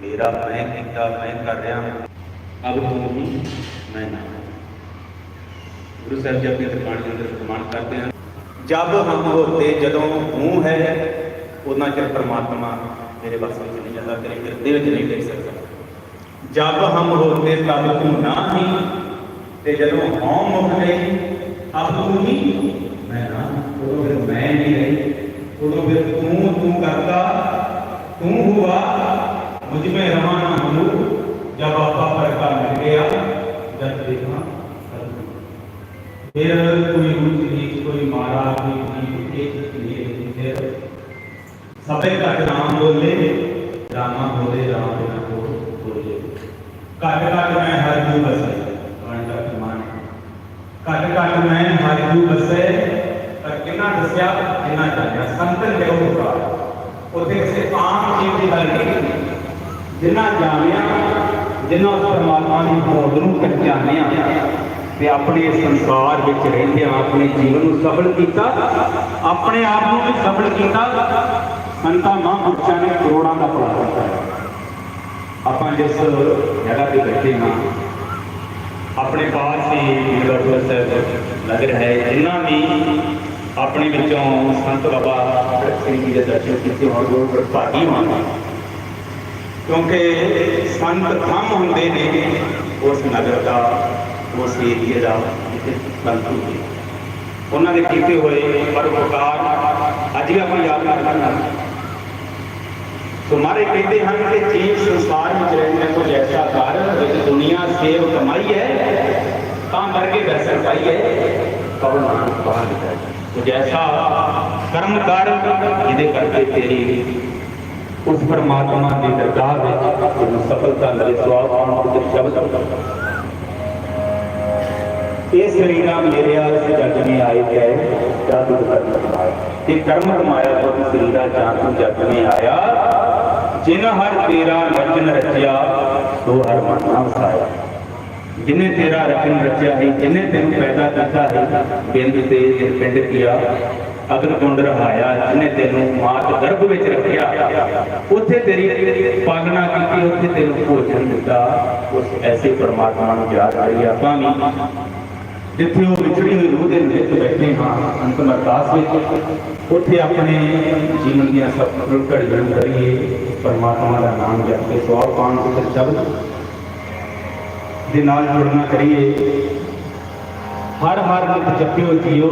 ਮੇਰਾ ਮੈਂ ਕੀਤਾ ਮੈਂ ਕਰ ਰਿਹਾ ਅਬ ਤੂੰ ਹੀ ਮੈਂ ਨਾ ਗੁਰੂ ਸਾਹਿਬ ਜੀ ਆਪਣੇ ਤਰਪਾਣੀ ਦੇ ਅੰਦਰ ਪ੍ਰਮਾਣ ਕਰਦੇ ਹਨ ਜਬ ਹਮ ਹੋਤੇ ਜਦੋਂ ਹੂੰ ਹੈ ਉਹਨਾਂ ਚਿਰ ਪਰਮਾਤਮਾ ਮੇਰੇ ਵੱਸ ਵਿੱਚ ਨਹੀਂ ਜਾਂਦਾ ਤੇਰੇ ਹਿਰਦੇ ਵਿੱਚ ਨਹੀਂ ਲੈ ਸਕਦਾ ਜਬ ਹਮ ਹੋਤੇ ਤਬ ਤੂੰ ਨਾ ਹੀ ਤੇ ਜਦੋਂ ਹਉ ਮੁੱਕ ਗਈ ਅਬ ਤੂੰ ਹੀ ਮੈਂ ਨਾ ਉਦੋਂ ਫਿਰ ਮੈਂ ਨਹੀਂ ਰਹੀ ਉਦੋਂ ਫਿਰ ਤੂੰ ਤੂੰ ਕਰਤਾ ਤੂੰ ਹੁਆ ਮੁਝ में ਰਮਾ ਨਾ ਹਮੂ ਜਬ ਆਪਾ ਪਰਕਾ ਮਿਲ ਗਿਆ ਜਦ ਦੇਖਾ ਫਿਰ ਕੋਈ ਰੂਪ ਨੀਚ ਕੋਈ ਮਾਰਾ ਕੋਈ ਨਹੀਂ ਇਹ ਚੀਜ਼ ਨਹੀਂ ਰਹੀ ਫਿਰ ਸਭੇ ਘਟ ਨਾਮ ਬੋਲੇ ਰਾਮਾ ਬੋਲੇ ਰਾਮ ਬਿਨਾ ਕੋ ਬੋਲੇ ਘਟ ਘਟ ਮੈਂ ਹਰ ਜੂ ਬਸੇ ਗਾਣ ਦਾ ਪ੍ਰਮਾਣ ਘਟ ਘਟ ਮੈਂ ਹਰ ਜੂ ਬਸੇ ਪਰ ਕਿੰਨਾ ਦੱਸਿਆ ਕਿੰਨਾ ਜਾਣਿਆ ਸੰਤਨ ਦੇ ਉਹ ਉੱਥੇ ਕਿਸੇ ਜਿਨ੍ਹਾਂ ਜਾਣਿਆ ਜਿਨ੍ਹਾਂ ਪਰਮਾਤਮਾ ਦੀ ਹੋਂਦ ਨੂੰ ਪਹਿਚਾਨਿਆ, ਤੇ ਆਪਣੇ ਸੰਸਾਰ ਵਿੱਚ ਰਹਿੰਦਿਆਂ ਆਪਣੇ ਜੀਵਨ ਨੂੰ ਸਫਲ ਕੀਤਾ, ਆਪਣੇ ਆਪ ਨੂੰ ਵੀ ਸਫਲ ਕੀਤਾ, ਸੰਤਾਂ ਮਹਾਂਪੁਰਸ਼ਾਂ ਨੇ ਕਰੋੜਾਂ ਦਾ ਭਲਾ ਕੀਤਾ। ਆਪਾਂ ਜਿਸ ਜਗ੍ਹਾ ਤੇ ਬੈਠੇ ਹਾਂ, ਆਪਣੇ ਪਾਸ ਹੀ ਗੁਰਦੁਆਰਾ ਸਾਹਿਬ ਲੱਗ ਰਿਹਾ ਹੈ ਜਿਨ੍ਹਾਂ ਨੇ ਆਪਣੇ ਵਿੱਚੋਂ ਸੰਤ ਬਾਬਾ ਭਗਤ ਸਿੰਘ ਜੀ ਦੇ ਦਰਸ਼ਨ ਕੀਤੇ ਹੋਣ ਉਹ ਭਾਗੀ ਹੋਣ ਕਿਉਂਕਿ ਸੰਤ ਥੰਮ ਹੁੰਦੇ ਨੇ ਉਸ ਨਗਰ ਦਾ ਉਸ ਏਰੀਏ ਦਾ ਜਿੱਥੇ ਸੰਤ ਹੁੰਦੇ ਉਹਨਾਂ ਦੇ ਕੀਤੇ ਹੋਏ ਪਰਉਪਕਾਰ ਅੱਜ ਵੀ ਆਪਾਂ ਯਾਦ ਕਰਦੇ ਹਾਂ ਸੋ ਮਾਰੇ ਕਹਿੰਦੇ ਹਨ ਕਿ ਜੀਵ ਸੰਸਾਰ ਵਿੱਚ ਰਹਿੰਦੇ ਕੋ ਜੈਸਾ ਕਰ ਵਿੱਚ ਦੁਨੀਆ ਸੇਵ ਕਮਾਈ ਹੈ ਤਾਂ ਮਰ ਕੇ ਦਰਸ਼ਨ ਪਾਈ ਹੈ ਕਬਰ ਨਾਨਕ ਬਾਹਰ ਲਿਖਿਆ ਤੋ ਜੈਸਾ ਕਰਮ ਕਰ ਜਿਹਦੇ ਕਰਕੇ ਤੇਰੀ ਉਸ ਪਰਮਾਤਮਾ ਦੀ ਦਰਗਾਹ ਵਿੱਚ ਤੈਨੂੰ ਸਫਲਤਾ ਮਿਲੇ ਸਵਾਲ ਪਾਉਣ ਦੇ ਸ਼ਬਦ ਇਹ ਸਰੀਰਾਂ ਮੇਰੇ ਆਲ ਸੇ ਜਗ ਆਏ ਗਏ ਜਾਦੂ ਕਰਮ ਤੇ ਕਰਮ ਕਮਾਇਆ ਤੋਂ ਸਰੀਰਾ ਜਾਨ ਤੋਂ ਜਗ ਆਇਆ, ਜਿਨ ਹਰ ਤੇਰਾ ਰਚਨ ਰਚਿਆ, ਸੋ ਹਰ ਮਨ ਵਸਾਇਆ ਜਿਨੇ ਤੇਰਾ ਰਚਨ ਰਚਿਆ ਹੈ ਜਿਨੇ ਤੈਨੂੰ ਪੈਦਾ ਕੀਤਾ ਹੈ ਬਿੰਦ ਤੇ ਪਿੰਡ ਕੀਆ ਅਗਨ ਕੁੰਡ ਰਹਾਇਆ, ਜਿਨੇ ਤੈਨੂੰ ਮਾਤ ਗਰਭ ਵਿੱਚ ਰੱਖਿਆ। ਉੱਥੇ ਤੇਰੀ ਪਾਲਣਾ ਕੀਤੀ, ਉੱਥੇ ਤੈਨੂੰ ਭੋਜਨ ਦਿੱਤਾ। ਉਸ ਐਸੇ ਪਰਮਾਤਮਾ ਨੂੰ ਯਾਦ ਕਰੀ, ਆਪਾਂ ਵੀ ਜਿੱਥੇ ਉਹ ਵਿਛੜੀ ਹੋਈ ਰੂਹ ਦੇ ਵਿੱਚ ਬੈਠੇ ਹਾਂ, ਅੰਤਮ ਅਰਦਾਸ ਵਿੱਚ, ਉੱਥੇ ਆਪਣੇ ਜੀਵਨ ਦੀਆਂ ਸਭ ਘੜੀਆਂ ਕਰੀਏ, ਪਰਮਾਤਮਾ ਦਾ ਨਾਮ ਜਪ ਕੇ ਸਵਾਲ ਪਾਉਣ ਦੇ ਸ਼ਬਦ ਦੇ ਨਾਲ ਜੁੜਨਾ ਕਰੀਏ। ਹਰ ਹਰ ਨਿਤ ਜਪਿਓ ਜੀਓ,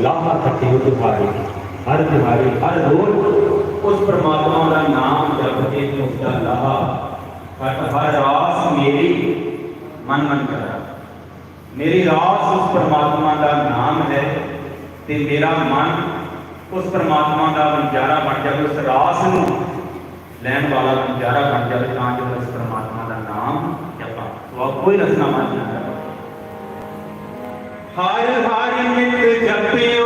ਲਾਹਾ ਖਟਿਓ ਤੁਹਾਰੇ। ਹਰ ਤੁਹਾਰੇ, ਹਰ ਰੋਜ਼ ਉਸ ਪਰਮਾਤਮਾ ਦਾ ਨਾਮ ਜਪ ਕੇ ਤੇ ਉਸ ਦਾ ਲਾਹਾ ਘਟ ਹਰ ਰਾਸ ਮੇਰੀ ਮਨ ਮਨ ਕਰਾ। ਮੇਰੀ ਰਾਸ ਉਸ ਪਰਮਾਤਮਾ ਦਾ ਨਾਮ ਹੈ ਤੇ ਮੇਰਾ ਮਨ ਉਸ ਪਰਮਾਤਮਾ ਦਾ ਵੰਜਾਰਾ ਬਣ ਜਾਵੇ, ਉਸ ਰਾਸ ਨੂੰ ਲੈਣ ਵਾਲਾ ਵੰਜਾਰਾ ਬਣ ਜਾਵੇ ਤਾਂ ਜੋ ਉਸ ਪਰਮਾਤਮਾ ਦਾ ਨਾਮ ਜਪਾਂ। ਸੋ ਕੋਈ ਰਸਨਾ ਮੰਨ ਜਾਵੇ ਹਰ ਹਰ ਨਿਤ ਜਪਿਓ।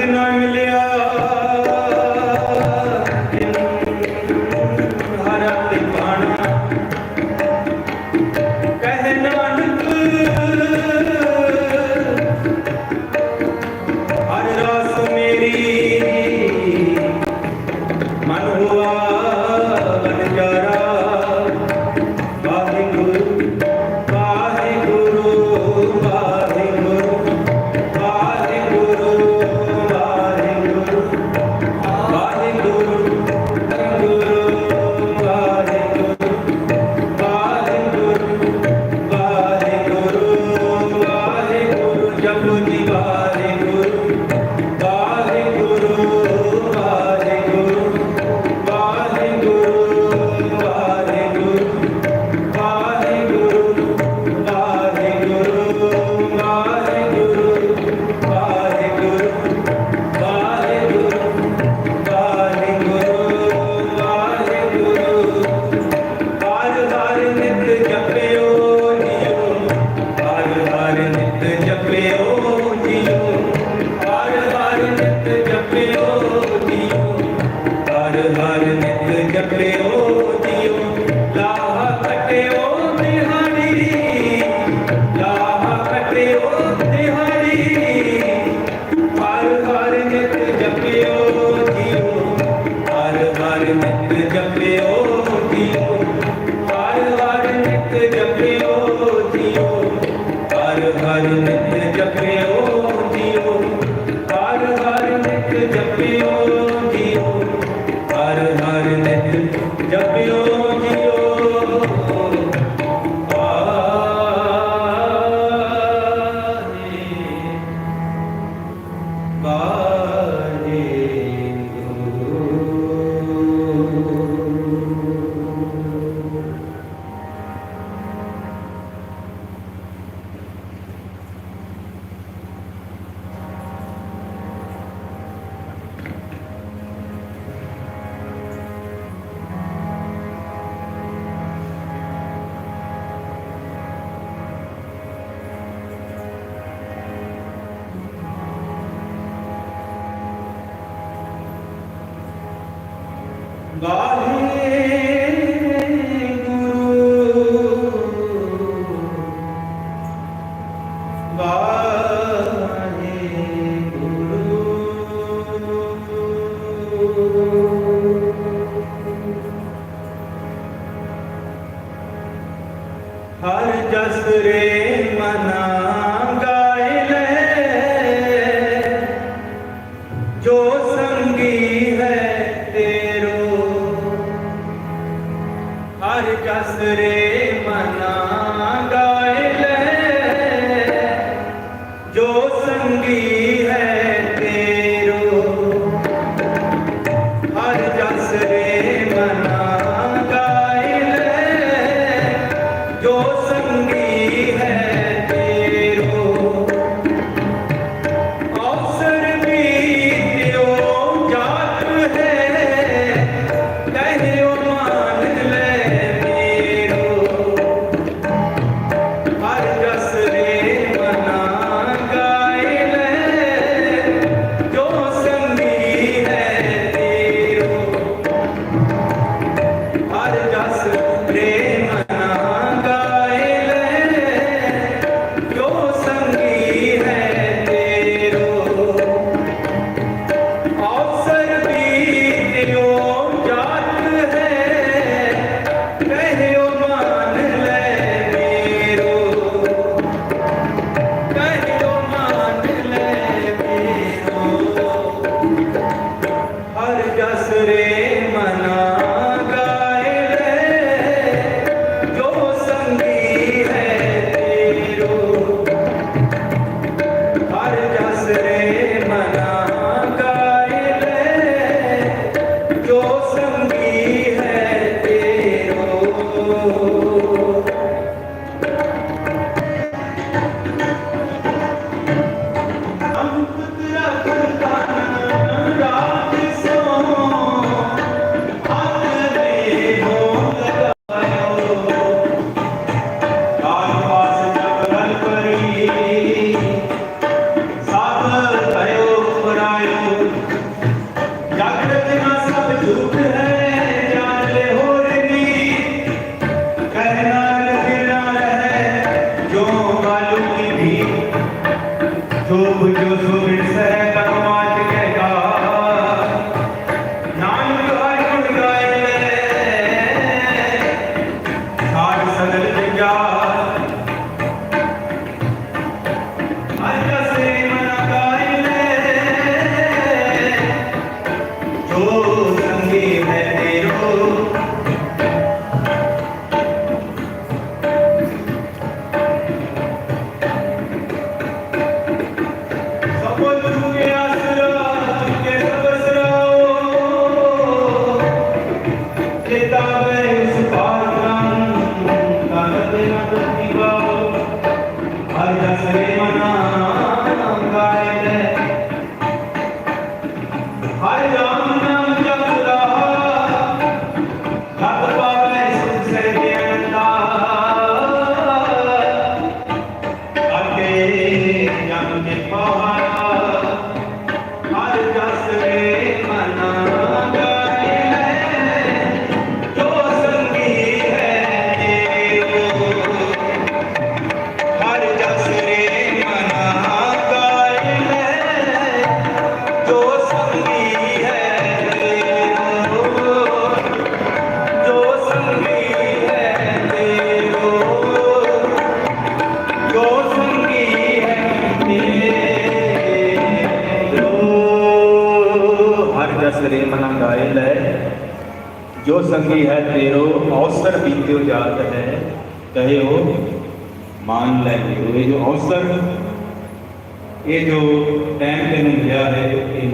ਦਿਨਾਂ ਮਿਲਿਆ ਹਰ ਜਸ ਰੇ ਨਾ ਹਰ ਜਸ ਰੇ ਮਨ ਗਾਏ ਲੈ। ਜੋ ਸੰਗੀ ਹੈ ਤੇਰੋ ਅਵਸਰ ਬੀਤਿਓ ਜਾਤ ਹੈ। ਕਹੇ ਹੋ ਮਾਨ ਲੈ ਲਿਓ। ਇਹ ਜੋ ਅਵਸਰ ਇਹ ਜੋ ਟਾਈਮ ਤੈਨੂੰ ਮਿਲਿਆ ਹੈ, ਇਹ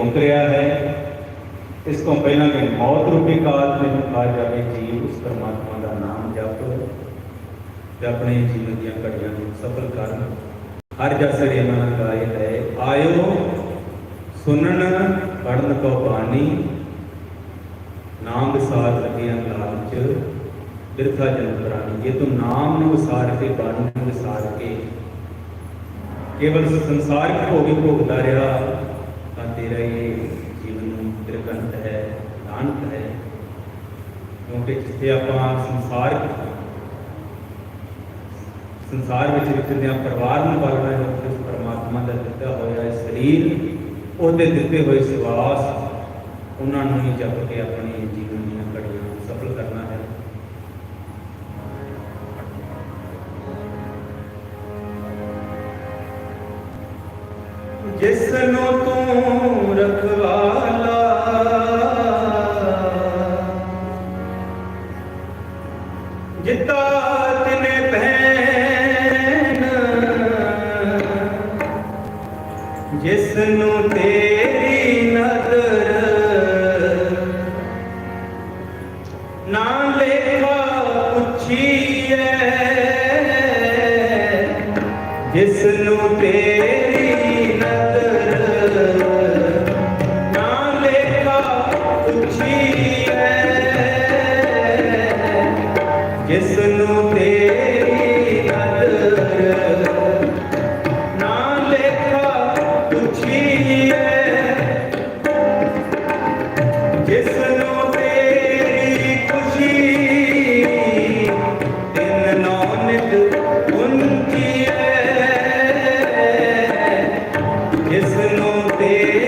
ਇਸ ਤੋਂ ਪਹਿਲਾਂ ਕਿ ਮੌਤ ਰੂਪੀ ਕਾਲ ਤੈਨੂੰ ਖਾ ਜਾਵੇ ਜੀਵ, ਉਸ ਪਰਮਾਤਮਾ ਦਾ ਨਾਮ ਜਪ। ਤੇ ਆਪਣੇ ਜੀਵਨ ਦੀਆਂ ਘੜੀਆਂ ਨੂੰ ਸਫਲ ਕਰਨ। ਹਰ ਜਸ ਰੇ ਗਾਏ ਲੈ। ਆਇਓ, ਸੁਣਨ ਪੜਨ ਕੋ ਬਾਣੀ, ਨਾਮ ਵਿਸਾਰ ਲੱਗਿਆ ਲਾਲਚ ਬਿਰਥਾ ਜਨਮ ਕਰਾਣੀ ਜੇ ਤੂੰ ਨਾਮ ਨੂੰ ਵਿਸਾਰ ਕੇ, ਬਾਣੀ ਨੂੰ ਵਿਸਾਰ ਕੇ, ਕੇਵਲ ਸੰਸਾਰਿਕ ਭੋਗੀ ਭੋਗਦਾ ਰਿਹਾ, ਤਾਂ ਤੇਰਾ ਇਹ ਜੀਵਨ ਨੂੰ ਤ੍ਰਿਕੰਤ ਹੈ ਨਾਨਕ ਹੈ। ਕਿਉਂਕਿ ਜਿੱਥੇ ਆਪਾਂ ਸੰਸਾਰਿਕ ਸੰਸਾਰ ਵਿੱਚ ਵਿਚਰਦਿਆਂ ਪਰਿਵਾਰ ਨੂੰ ਪਾਲਣਾ ਹੈ, ਉੱਥੇ ਉਸ ਪਰਮਾਤਮਾ ਦਾ ਦਿੱਤਾ ਹੋਇਆ ਇਹ ਸਰੀਰ। ਉਹਦੇ ਦਿੱਤੇ ਹੋਏ ਸਵਾਸ ਉਹਨਾਂ ਨੂੰ ਹੀ ਜਪ ਕੇ ਆਪਣੇ ਜੀਵਨ ਦੀਆਂ ਘੜੀਆਂ ਨੂੰ ਸਫਲ ਕਰਨਾ ਹੈ। ਜਿਸ ਨੂੰ ਤੂੰ ਰਖਵਾਲਾ ਜਿੱਤਾ ਤਨੇ ਪਹਿਨ ਜਿਸ ਨੂੰ ਜਿਸ ਨੂੰ ਤੇਰੀ ਨਜ਼ਰ ਨੂੰ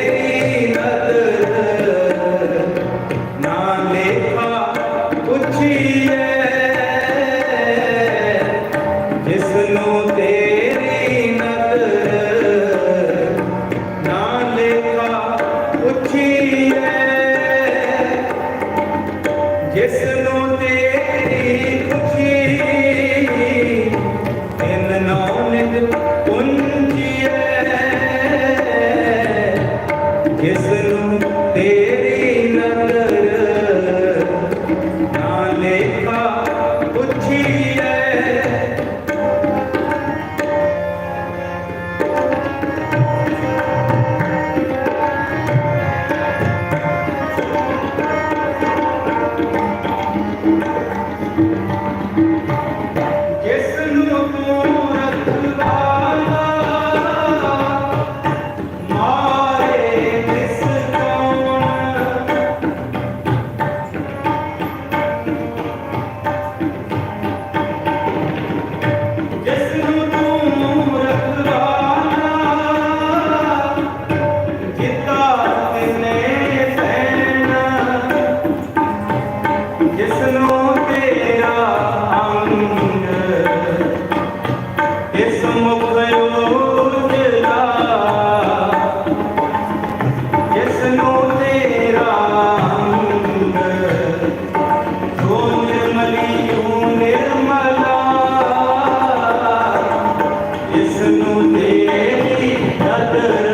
ਜਿਸ ਤੇਰੀ ਕਦਰ